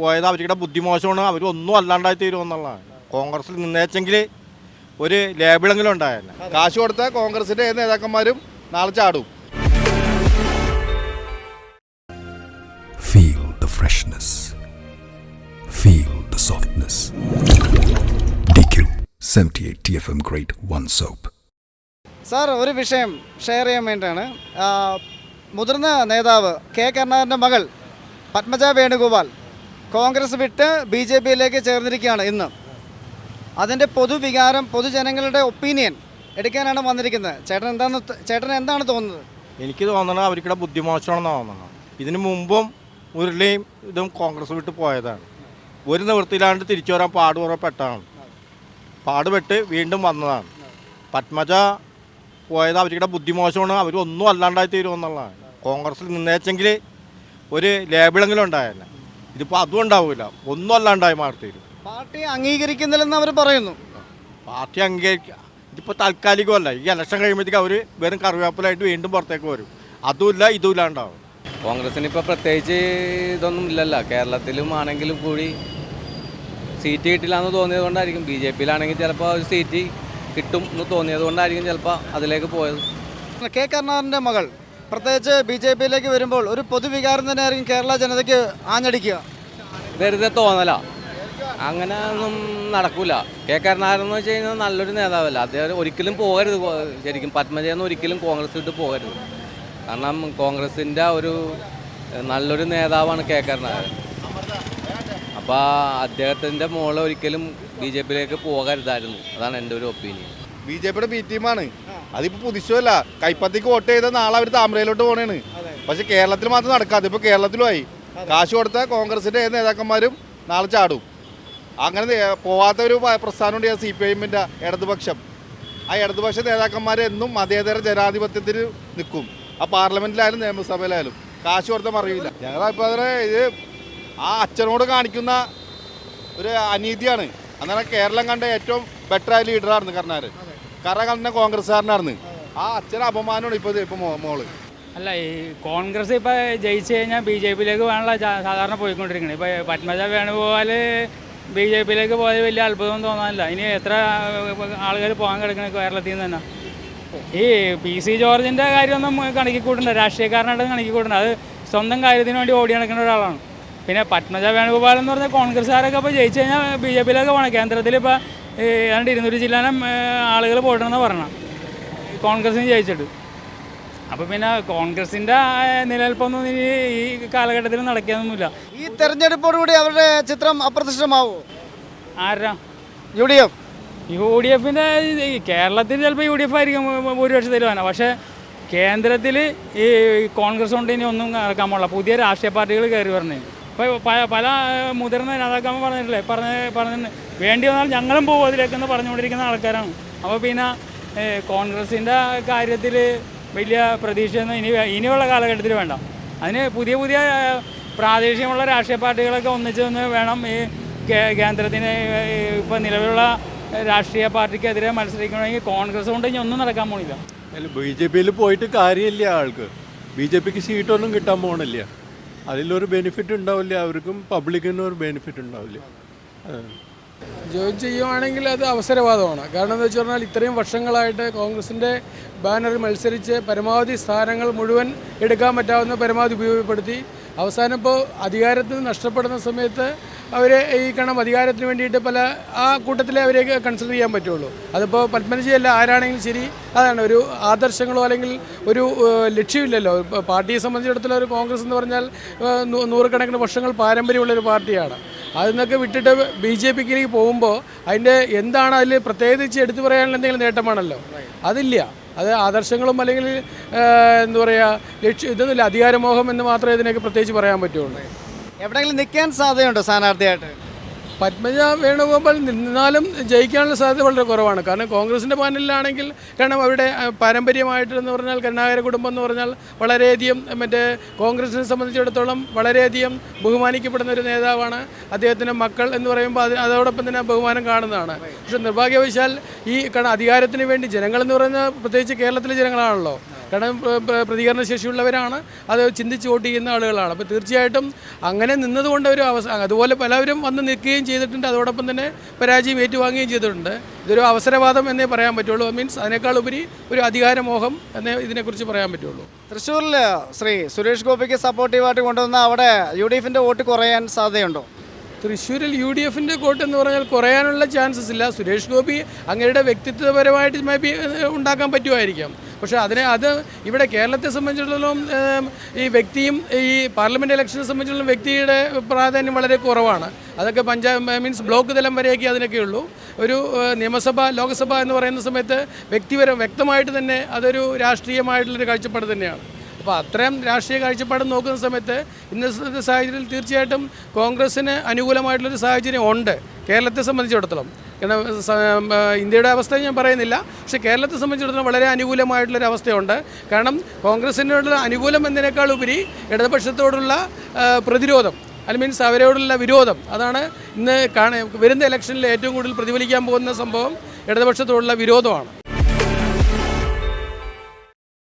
പോയത് അവരുടെ ബുദ്ധിമോശമാണ് അവരൊന്നും അല്ലാണ്ടായി തീരുമെന്നുള്ളതാണ് കോൺഗ്രസിൽ നിന്നേച്ചെങ്കിൽ ഒരു ലേബിളെങ്കിലും ഉണ്ടായല്ല കാശ് കൊടുത്ത കോൺഗ്രസിന്റെ ഏത് നേതാക്കന്മാരും നാളെ ചാടും Feel the freshness. Feel the softness. DQ 78 TFM Grade 1 Soap. Sir ഒരു വിഷയം ഷെയർ ചെയ്യാൻ വേണ്ടിയാണ് മുതിർന്ന നേതാവ് കെ കരുണാകരന്റെ മകൾ പത്മജ വേണുഗോപാൽ കോൺഗ്രസ് വിട്ട് ബി ജെ പിയിലേക്ക് ചേർന്നിരിക്കുകയാണ് ഇന്ന്. അതിന്റെ പൊതുവികാരം പൊതുജനങ്ങളുടെ ഒപ്പീനിയൻ എടുക്കാനാണ് വന്നിരിക്കുന്നത്. ചേട്ടൻ എന്താണ് ചേട്ടൻ എന്താണ് തോന്നുന്നത്? എനിക്ക് തോന്നണത് അവർക്കിടെ ബുദ്ധിമോശമാണെന്ന് തോന്നുന്നത് ഇതിനു മുമ്പും മുരളിയും ഇതും കോൺഗ്രസ് വിട്ട് പോയതാണ്. ഒരു നിവൃത്തിയിലാണ്ട് തിരിച്ചു വരാൻ പാടുപെട്ടതാണ് പാടുപെട്ട് വീണ്ടും വന്നതാണ്. പത്മജ പോയത് അവരുടെ ബുദ്ധിമോശമാണ് അവരൊന്നും അല്ലാണ്ടായി തീരുമെന്നുള്ളതാണ്. കോൺഗ്രസിൽ നിന്നേച്ചെങ്കിൽ ഒരു ലേബിളെങ്കിലും ഉണ്ടായല്ല ഇതിപ്പോൾ അതും ഉണ്ടാവില്ല ഒന്നും അല്ലാണ്ടായി മാറി പാർട്ടി അംഗീകരിക്കുന്നില്ലെന്ന് അവർ പറയുന്നു. പാർട്ടി അംഗീകരിക്കുക ഇതിപ്പോൾ താൽക്കാലികമല്ല. ഈ ഇലക്ഷൻ കഴിയുമ്പോഴത്തേക്ക് അവർ വെറും കറിവേപ്പിലായിട്ട് വീണ്ടും പുറത്തേക്ക് വരും. അതുമില്ല ഇതും ഇല്ലാണ്ടാവും. കോൺഗ്രസിന് ഇപ്പോൾ പ്രത്യേകിച്ച് ഇതൊന്നും ഇല്ലല്ലോ. കേരളത്തിലും ആണെങ്കിലും കൂടി സീറ്റ് കിട്ടില്ല എന്ന് തോന്നിയത് കൊണ്ടായിരിക്കും. ബി ജെ പിയിലാണെങ്കിൽ ചിലപ്പോൾ ഒരു സീറ്റ് കിട്ടും എന്ന് തോന്നിയത് കൊണ്ടായിരിക്കും ചിലപ്പോൾ അതിലേക്ക് പോയത്. കെ കരുണാകരന്റെ മകൾ പ്രത്യേകിച്ച് ബി ജെ പിയിലേക്ക് വരുമ്പോൾ ഒരു പൊതുവികാരം തന്നെയായിരിക്കും കേരള ജനതയ്ക്ക് ആഞ്ഞടിക്കുക. വെറുതെ തോന്നല. അങ്ങനെ ഒന്നും നടക്കൂല. കെ കരുണാകരൻ എന്ന് വെച്ച് കഴിഞ്ഞാൽ നല്ലൊരു നേതാവല്ല. അദ്ദേഹം ഒരിക്കലും പോകരുത് ശരിക്കും പത്മജയെന്ന് ഒരിക്കലും കോൺഗ്രസ് വിട്ട് പോകരുത്. കാരണം കോൺഗ്രസിന്റെ ഒരു നല്ലൊരു നേതാവാണ് കെ കരുണാകരൻ. അപ്പോൾ അദ്ദേഹത്തിന്റെ മോളെ ഒരിക്കലും ബി ജെ പിയിലേക്ക് പോകരുതായിരുന്നു. അതാണ് എന്റെ ഒരു ഒപ്പീനിയൻ. ബി ജെ പിയുടെ ബി ടീമാണ് അതിപ്പോ പുതിച്ചല്ല കൈപ്പത്തിക്ക് വോട്ട് ചെയ്ത നാളെ അവർ താമരയിലോട്ട് പോണേണ്. പക്ഷെ കേരളത്തിൽ മാത്രം നടക്കാതെ ഇപ്പൊ കേരളത്തിലുമായി കാശ് കൊടുത്ത കോൺഗ്രസിന്റെ നേതാക്കന്മാരും നാളെ ചാടും. അങ്ങനെ പോവാത്ത ഒരു പ്രസ്ഥാനമുണ്ട് സി പി ഐഎമ്മിന്റെ ഇടതുപക്ഷം. ആ ഇടതുപക്ഷ നേതാക്കന്മാർ എന്നും മതേതര ജനാധിപത്യത്തിന് നിൽക്കും ആ പാർലമെന്റിലായാലും നിയമസഭയിലായാലും. കാശ് കൊടുത്ത മറിയില്ല ഞങ്ങൾ അതിനെ ഇത് ആ അച്ഛനോട് കാണിക്കുന്ന ഒരു അനീതിയാണ്. അന്നേരം കേരളം കണ്ട ഏറ്റവും ബെറ്ററായ ലീഡറായിരുന്നു കർണാകരൻ കറ കോൺഗ്രസ്സുകാരനായിരുന്നു. ആ അച്ഛൻ അപമാനമാണ് ഇപ്പോൾ ഇപ്പോൾ മോൾ. അല്ല ഈ കോൺഗ്രസ് ഇപ്പോൾ ജയിച്ചു കഴിഞ്ഞാൽ ബി ജെ പിയിലേക്ക് വേണമല്ലോ സാധാരണ പോയിക്കൊണ്ടിരിക്കുന്നത് ഇപ്പോൾ പത്മജ വേണുഗോപാൽ ബി ജെ പിയിലേക്ക് പോയത് വലിയ അത്ഭുതം തോന്നാനില്ല. ഇനി എത്ര ആളുകൾ പോകാൻ കിടക്കുന്നത് കേരളത്തിൽ നിന്ന് തന്നെ? ഈ പി സി ജോർജിന്റെ കാര്യമൊന്നും കണക്കി കൂട്ടണ്ട രാഷ്ട്രീയക്കാരനായിട്ട് കണക്കി കൂട്ടണ്ട അത് സ്വന്തം കാര്യത്തിന് വേണ്ടി ഓടി നടക്കുന്ന ഒരാളാണ്. പിന്നെ പത്മജ വേണുഗോപാൽ എന്ന് പറഞ്ഞാൽ കോൺഗ്രസ്സുകാരൊക്കെ ഇപ്പോൾ ജയിച്ചു കഴിഞ്ഞാൽ ബി ജെ പിയിലൊക്കെ പോകണം. കേന്ദ്രത്തിൽ ഇപ്പോൾ ഏതാണ്ട് ഇരുന്നൂറ് ജില്ലാനം ആളുകൾ പോയിട്ടെന്ന് പറഞ്ഞാൽ കോൺഗ്രസ്സിന് ജയിച്ചിട്ട്. അപ്പോൾ പിന്നെ കോൺഗ്രസിന്റെ നിലനിൽപ്പൊന്നും ഇനി ഈ കാലഘട്ടത്തിൽ നടക്കാനൊന്നുമില്ല. ഈ തെരഞ്ഞെടുപ്പോടുകൂടി അവരുടെ ചിത്രം അപ്രത്യക്ഷമാവോ? ആരാ? U D F U D എഫിന്റെ കേരളത്തിൽ ചിലപ്പോൾ യു ഡി എഫ് ആയിരിക്കും ഭൂരിപക്ഷത്തിൽ വന്നെ പക്ഷേ കേന്ദ്രത്തിൽ ഈ കോൺഗ്രസ് കൊണ്ട് ഇനി ഒന്നും നടക്കാൻ പാടില്ല. പുതിയ രാഷ്ട്രീയ പാർട്ടികൾ കയറി വരണേ. ഇപ്പോൾ പല മുതിർന്ന നേതാക്കന്മാർ പറഞ്ഞിട്ടില്ലേ? പറഞ്ഞ പറഞ്ഞ വേണ്ടി വന്നാൽ ഞങ്ങളും പോകും അതിലേക്കെന്ന് പറഞ്ഞുകൊണ്ടിരിക്കുന്ന ആൾക്കാരാണ്. അപ്പോൾ പിന്നെ കോൺഗ്രസിന്റെ കാര്യത്തിൽ വലിയ പ്രതീക്ഷയൊന്നും ഇനി ഇനിയുള്ള കാലഘട്ടത്തിൽ വേണ്ട. അതിന് പുതിയ പുതിയ പ്രാദേശികമുള്ള രാഷ്ട്രീയ പാർട്ടികളൊക്കെ ഒന്നിച്ച് നിന്ന് വേണം ഈ കേന്ദ്രത്തിന് ഇപ്പോൾ നിലവിലുള്ള രാഷ്ട്രീയ പാർട്ടിക്കെതിരെ മത്സരിക്കണമെങ്കിൽ കോൺഗ്രസ് കൊണ്ട് ഇനി ഒന്നും നടക്കാൻ പോണില്ല. ബി ജെ പിയിൽ പോയിട്ട് കാര്യമില്ല ആൾക്ക്. ബി ജെ പിക്ക് സീറ്റൊന്നും കിട്ടാൻ പോകണില്ല അതിലൊരു ബെനിഫിറ്റ് ഉണ്ടാവില്ല അവർക്കും പബ്ലിക്കിനും ഒരു ബെനിഫിറ്റ് ഉണ്ടാവില്ല. ജോയിൻ ചെയ്യുവാണെങ്കിൽ അത് അവസരവാദമാണ്. കാരണം എന്താ വെച്ച് പറഞ്ഞാൽ ഇത്രയും വർഷങ്ങളായിട്ട് കോൺഗ്രസിന്റെ ബാനറിൽ മത്സരിച്ച് പരമാവധി സ്ഥാനങ്ങൾ മുഴുവൻ എടുക്കാൻ പറ്റാവുന്ന പരമാവധി ഉപയോഗപ്പെടുത്തി. അവസാനം ഇപ്പോൾ അധികാരത്തിൽ നിന്ന് നഷ്ടപ്പെടുന്ന സമയത്ത് അവരെ ഈ കണം അധികാരത്തിന് വേണ്ടിയിട്ട് പല ആ കൂട്ടത്തിലെ അവരെ കൺസിഡർ ചെയ്യാൻ പറ്റുള്ളൂ. അതിപ്പോൾ പത്മനജിയല്ല ആരാണെങ്കിലും ശരി അതാണ്. ഒരു ആദർശങ്ങളോ അല്ലെങ്കിൽ ഒരു ലക്ഷ്യമില്ലല്ലോ. പാർട്ടിയെ സംബന്ധിച്ചിടത്തോളം ഒരു കോൺഗ്രസ് എന്ന് പറഞ്ഞാൽ നൂറുകണക്കിന് വർഷങ്ങൾ പാരമ്പര്യമുള്ള ഒരു പാർട്ടിയാണ്. അതിൽ നിന്നൊക്കെ വിട്ടിട്ട് ബി ജെ പിക്കിലേക്ക് പോകുമ്പോൾ അതിന്റെ എന്താണ് അതിൽ പ്രത്യേകിച്ച് എടുത്തു പറയാനുള്ള എന്തെങ്കിലും നേട്ടമാണല്ലോ? അതില്ല. അത് ആദർശങ്ങളും അല്ലെങ്കിൽ എന്താ പറയുക ലക്ഷ്യം ഇതൊന്നുമില്ല അധികാരമോഹം എന്ന് മാത്രമേ ഇതിനൊക്കെ പ്രത്യേകിച്ച് പറയാൻ പറ്റുള്ളൂ. എവിടെയെങ്കിലും നിൽക്കാൻ സാധ്യതയുണ്ടോ സ്ഥാനാർത്ഥിയായിട്ട്? പത്മജ വേണുഗോപാൽ നിന്നാലും ജയിക്കാനുള്ള സാധ്യത വളരെ കുറവാണ്. കാരണം കോൺഗ്രസിന്റെ പാനലിലാണെങ്കിൽ കാരണം അവരുടെ പാരമ്പര്യമായിട്ടെന്ന് പറഞ്ഞാൽ കരുണാകര കുടുംബം എന്ന് പറഞ്ഞാൽ വളരെയധികം മറ്റേ കോൺഗ്രസിനെ സംബന്ധിച്ചിടത്തോളം വളരെയധികം ബഹുമാനിക്കപ്പെടുന്ന ഒരു നേതാവാണ് അദ്ദേഹത്തിന്റെ മക്കൾ എന്ന് പറയുമ്പോൾ അത് അതോടൊപ്പം തന്നെ ബഹുമാനം കാണുന്നതാണ്. പക്ഷെ നിർഭാഗ്യവശാൽ ഈ കാരണം അധികാരത്തിന് വേണ്ടി ജനങ്ങളെന്ന് പറയുന്ന പ്രത്യേകിച്ച് കേരളത്തിലെ ജനങ്ങളാണല്ലോ. കാരണം പ്ര- പ്ര- പ്രതികരണ ശേഷിയുള്ളവരാണ്. അത് ചിന്തിച്ച് വോട്ട് ചെയ്യുന്ന ആളുകളാണ്. അപ്പോൾ തീർച്ചയായിട്ടും അങ്ങനെ നിന്നതുകൊണ്ട് ഒരു അവസ അതുപോലെ പലവരും വന്ന് നിൽക്കുകയും ചെയ്തിട്ടുണ്ട്. അതോടൊപ്പം തന്നെ പരാജയം ഏറ്റുവാങ്ങുകയും ചെയ്തിട്ടുണ്ട്. ഇതൊരു അവസരവാദം എന്നേ പറയാൻ പറ്റുള്ളൂ. മീൻസ് അതിനേക്കാൾ ഉപരി ഒരു അധികാരമോഹം എന്നേ ഇതിനെക്കുറിച്ച് പറയാൻ പറ്റുള്ളൂ. തൃശ്ശൂരിൽ ശ്രീ സുരേഷ് ഗോപിക്ക് സപ്പോർട്ടീവായിട്ട് കൊണ്ടുവന്ന അവിടെ യു ഡി എഫിന്റെ വോട്ട് കുറയാൻ സാധ്യതയുണ്ടോ? തൃശ്ശൂരിൽ യു ഡി എഫിന്റെ കോട്ട് എന്ന് പറഞ്ഞാൽ കുറയാനുള്ള ചാൻസസ് ഇല്ല. സുരേഷ് ഗോപി അങ്ങയുടെ വ്യക്തിത്വപരമായിട്ട് മേ ബി ഉണ്ടാക്കാൻ പറ്റുമായിരിക്കാം. പക്ഷേ അതിനെ അത് ഇവിടെ കേരളത്തെ സംബന്ധിച്ചിടത്തോളം ഈ വ്യക്തിയും ഈ പാർലമെന്റ് ഇലക്ഷനെ സംബന്ധിച്ചിടത്തോളം വ്യക്തിയുടെ പ്രാധാന്യം വളരെ കുറവാണ്. അതൊക്കെ പഞ്ചായത്ത് മീൻസ് ബ്ലോക്ക് തലം വരെയൊക്കെ അതിനൊക്കെ ഉള്ളൂ. ഒരു നിയമസഭ ലോക്സഭ എന്ന് പറയുന്ന സമയത്ത് വ്യക്തിപരം വ്യക്തമായിട്ട് തന്നെ അതൊരു രാഷ്ട്രീയമായിട്ടുള്ളൊരു കാഴ്ചപ്പാട് തന്നെയാണ്. അപ്പോൾ അത്രയും രാഷ്ട്രീയ കാഴ്ചപ്പാട് നോക്കുന്ന സമയത്ത് ഇന്നത്തെ സാഹചര്യത്തിൽ തീർച്ചയായിട്ടും കോൺഗ്രസ്സിന് അനുകൂലമായിട്ടുള്ളൊരു സാഹചര്യം ഉണ്ട്. കേരളത്തെ സംബന്ധിച്ചിടത്തോളം. ഇന്ത്യയുടെ അവസ്ഥ ഞാൻ പറയുന്നില്ല. പക്ഷെ കേരളത്തെ സംബന്ധിച്ചിടത്തോളം വളരെ അനുകൂലമായിട്ടുള്ളൊരു അവസ്ഥയുണ്ട്. കാരണം കോൺഗ്രസ്സിനോടുള്ള അനുകൂലം എന്നതിനേക്കാൾ ഉപരി ഇടതുപക്ഷത്തോടുള്ള പ്രതിരോധം അല്ല മീൻസ് അവരോടുള്ള വിരോധം അതാണ് ഇന്ന് കാണ വരുന്ന ഇലക്ഷനിൽ ഏറ്റവും കൂടുതൽ പ്രതിഫലിക്കാൻ പോകുന്ന സംഭവം ഇടതുപക്ഷത്തോടുള്ള വിരോധമാണ്.